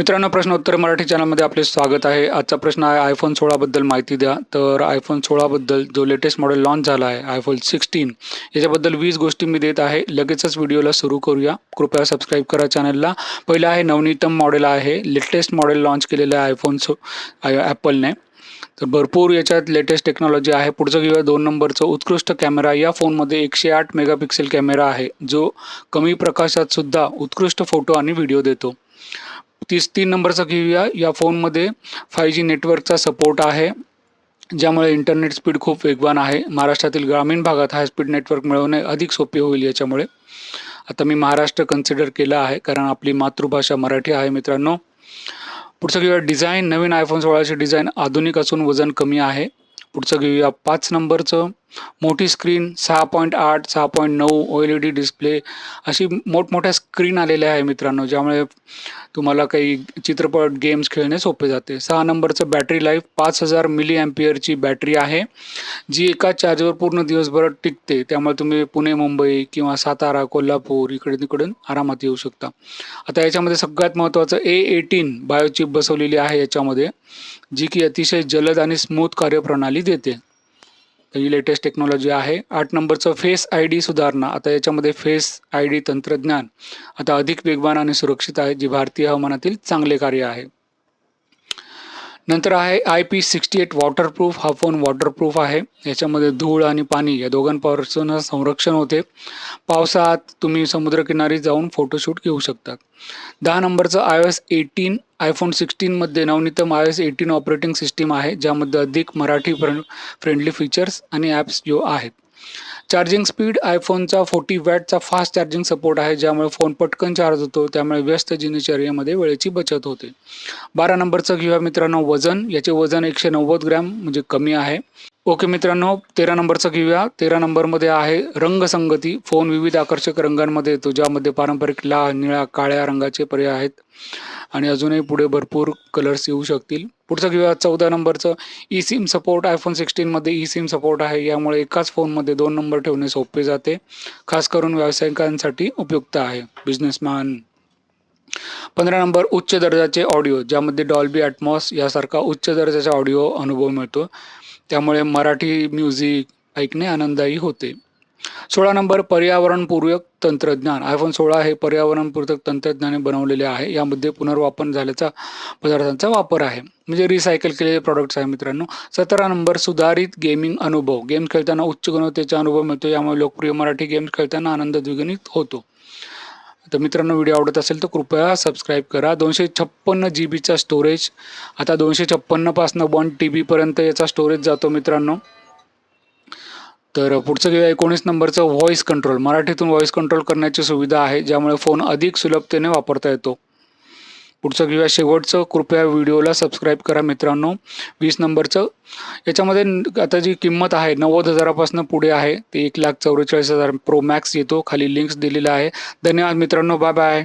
मित्रांनो प्रश्न उत्तर मराठी चॅनलमध्ये आपले स्वागत आहे. आजचा प्रश्न आहे आयफोन सोळाबद्दल माहिती द्या. तर आयफोन सोळाबद्दल जो लेटेस्ट मॉडेल लॉन्च झाला आहे आयफोन सिक्स्टीन याच्याबद्दल वीस गोष्टी मी देत आहे. लगेचच व्हिडिओला सुरू करूया. कृपया सबस्क्राईब करा चॅनलला पहिलं आहे नवनीतम मॉडेल आहे. लेटेस्ट मॉडेल लॉन्च केलेलं आहे आयफोन सो ॲपलने तर भरपूर याच्यात लेटेस्ट टेक्नॉलॉजी आहे. पुढचं घेऊया दोन नंबरचं. उत्कृष्ट कॅमेरा या फोनमध्ये एकशे आठ मेगापिक्सेल कॅमेरा आहे. जो कमी प्रकाशात सुद्धा उत्कृष्ट फोटो आणि व्हिडिओ देतो. तीस तीन नंबरचा घेऊया या फोनमध्ये फाय जी नेटवर्कचा सपोर्ट आहे ज्यामुळे इंटरनेट स्पीड खूप वेगवान आहे. महाराष्ट्रातील ग्रामीण भागात हाय स्पीड नेटवर्क मिळवणे अधिक सोपे होईल याच्यामुळे. आता मी महाराष्ट्र कन्सिडर केलं आहे कारण आपली मातृभाषा मराठी आहे मित्रांनो. पुढचं घेऊया डिझाईन नवीन आयफोन सोळाचे डिझाईन आधुनिक असून वजन कमी आहे. पुढचं घेऊया पाच नंबरचं मोठी स्क्रीन सहा पॉईंट आठ सहा पॉईंट नऊ O L E D display अशी मोठमोठ्या स्क्रीन आलेल्या आहे मित्रांनो ज्यामुळे तुम्हाला काही चित्रपट गेम्स खेळणे सोपे जाते. सहा नंबरचं बॅटरी लाईफ पाच हजार मिली ॲम्पियरची बॅटरी आहे जी एका चार्जवर पूर्ण दिवसभर टिकते. त्यामुळे तुम्ही पुणे मुंबई किंवा सातारा कोल्हापूर इकडे तिकडून आरामात येऊ शकता. आता याच्यामध्ये सगळ्यात महत्त्वाचं ए एटीन बायोचिप बसवलेली आहे याच्यामध्ये जी की अतिशय जलद आणि स्मूथ कार्यप्रणाली देते. तर ही लेटेस्ट टेक्नॉलॉजी आहे. आठ नंबरचं फेस आय डी सुधारणा. आता याच्यामध्ये फेस आय डी तंत्रज्ञान आता अधिक वेगवान आणि सुरक्षित आहे जी भारतीय हवामानातील चांगले कार्य आहे. नंतर आहे I P sixty eight waterproof हा फोन वॉटरप्रूफ आहे. याच्यामध्ये धूळ आणि पाणी या दोघांपासून संरक्षण होते. पावसात तुम्ही समुद्रकिनारी जाऊन फोटोशूट घेऊ शकतात दहा नंबरचं आय एस एटीन आयफोन सिक्स्टीनमध्ये नवनीतम I S eighteen operating system आहे ज्यामध्ये अधिक मराठी फ्रेंड फ्रेंडली फीचर्स आणि ॲप्स जो आहेत. चार्जिंग स्पीड आयफोनचा फोर्टी वॅटचा फास्ट चार्जिंग सपोर्ट आहे ज्यामुळे फोन पटकन चार्ज होतो त्यामुळे व्यस्त दिनचर्येमध्ये वेळेची बचत होते. बारा नंबरचं घेऊया मित्रांनो वजन याचे वजन एकशे नव्वद ग्रॅम म्हणजे कमी आहे. ओके मित्रांनो तेरा नंबरचं घेऊया. तेरा नंबरमध्ये आहे रंगसंगती. फोन विविध आकर्षक रंगांमध्ये येतो ज्यामध्ये पारंपरिक लाल निळ्या काळ्या रंगाचे पर्याय आहेत. आणि अजूनही पुढे भरपूर कलर्स येऊ शकतील. पुढचं घेऊया चौदा नंबरचं. ई सिम सपोर्ट आयफोन सिक्स्टीनमध्ये ई सिम सपोर्ट आहे. यामुळे एकाच फोनमध्ये दोन नंबर ठेवणे सोपे जाते. खास करून व्यावसायिकांसाठी उपयुक्त आहे. बिझनेसमॅन पंधरा नंबर उच्च दर्जाचे ऑडिओ ज्यामध्ये डॉल्बी ॲटमॉस यासारखा उच्च दर्जाचा ऑडिओ अनुभव मिळतो. त्यामुळे मराठी म्युझिक ऐकणे आनंददायी होते. सोळा नंबर पर्यावरणपूरक तंत्रज्ञान. आयफोन सोळा हे पर्यावरणपूरक तंत्रज्ञाने बनवलेले आहे. यामध्ये पुनर्वापर झाल्याचा पदार्थांचा वापर आहे. म्हणजे रिसायकल केलेले प्रॉडक्ट्स आहे मित्रांनो. सतरा नंबर सुधारित गेमिंग अनुभव. गेम खेळताना उच्च गुणवत्तेचा अनुभव मिळतो. यामुळे लोकप्रिय मराठी गेम्स खेळताना आनंद द्विगणित होतो. तर मित्रांनो व्हिडिओ आवडत असेल तर कृपया सबस्क्राईब करा. दोनशे छप्पन्न जी बीचा स्टोरेज आता दोनशे छप्पन्नपासनं वन टी बीपर्यंत याचा स्टोरेज जातो मित्रांनो. तर पुढचं घेऊया एकोणीस नंबरचं व्हॉइस कंट्रोल मराठीतून व्हॉइस कंट्रोल करण्याची सुविधा आहे ज्यामुळे फोन अधिक सुलभतेने वापरता येतो. पुढचं घेऊया शेवटचं. कृपया व्हिडिओला सबस्क्राईब करा मित्रांनो. वीस नंबरचं. याच्यामध्ये आता जी किंमत आहे नव्वद हजारापासून पुढे आहे. ते एक लाख चौवेचाळीस हजार प्रो मॅक्स येतो. खाली लिंक्स दिलेला आहे. धन्यवाद मित्रांनो. Bye bye